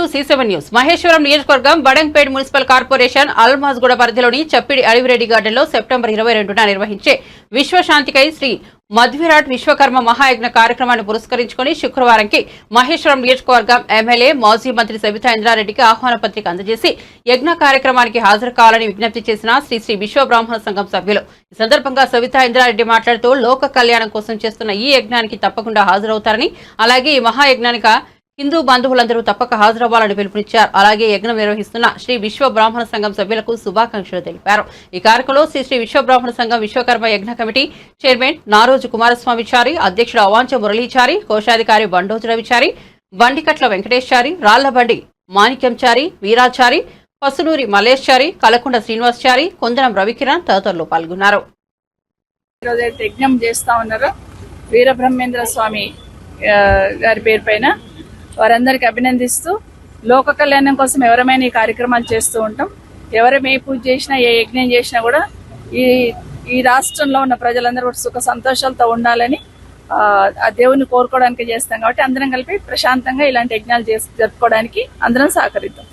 To news. Maheshwaram నియోజకవర్గం Badangpet municipal corporation Almasguda పరిధిలోని చప్పిడి అడవిరెడ్డి గార్డెన్లో సెప్టెంబర్ ఇరవై రెండున నిర్వహించే విశ్వశాంతికై శ్రీ మధ్విరాట్ విశ్వకర్మ మహాయజ్ఞ కార్యక్రమాన్ని పురస్కరించుకుని శుక్రవారంకి మహేశ్వరం నియోజకవర్గం ఎమ్మెల్యే మాజీ మంత్రి సబితా ఇంద్రారెడ్డికి ఆహ్వాన పత్రిక అందజేసి యజ్ఞ కార్యక్రమానికి హాజరు కావాలని విజ్ఞప్తి చేసిన శ్రీ శ్రీ విశ్వ బ్రాహ్మణ సంఘం సభ్యులు. ఈ సందర్భంగా సవితా ఇంద్రారెడ్డి మాట్లాడుతూ లోక కళ్యాణం కోసం చేస్తున్న ఈ యజ్ఞానికి తప్పకుండా హాజరవుతారని అలాగే ఈ మహాయజ్ఞానికి హిందూ బంధువులందరూ తప్పక హాజరవ్వాలని పిలుపునిచ్చారు. అలాగే యజ్ఞం నిర్వహిస్తున్న శ్రీ విశ్వ బ్రాహ్మణ సంఘం సభ్యులకు శుభాకాంక్షలు తెలిపారు. ఈ కార్యక్రమంలో శ్రీ శ్రీ విశ్వ బ్రాహ్మణ సంఘం విశ్వకర్మ యజ్ఞ కమిటీ చైర్మన్ నారోజు కుమారస్వామిచారి అధ్యక్షుడు అవాంచ మురళీచారి కోశాధికారి బండోజు రవిచారి బండికట్ల వెంకటేశ్చారి రాళ్ళబండి మాణిక్యంచారి వీరాచారి పసునూరి మల్లేశ్చారి కలకుండ శ్రీనివాస్చారి కొందనం రవికిరణ్ తదితరులు పాల్గొన్నారు. యజ్ఞం చేస్తా ఉన్నారు. వీరబ్రహ్మేంద్ర స్వామి గారి పేరు పైన వారందరికి అభినందిస్తూ లోక కళ్యాణం కోసం ఎవరమైనా ఈ కార్యక్రమాలు చేస్తూ ఉంటాం. ఎవరం ఏ పూజ చేసినా ఏ యజ్ఞం చేసినా కూడా ఈ ఈ రాష్ట్రంలో ఉన్న ప్రజలందరూ కూడా సుఖ సంతోషాలతో ఉండాలని ఆ, ఆ దేవుని కోరుకోవడానికి చేస్తాం కాబట్టి అందరం కలిపి ప్రశాంతంగా ఇలాంటి యజ్ఞాలు చేసి జరుపుకోవడానికి అందరం సహకరిద్దాం.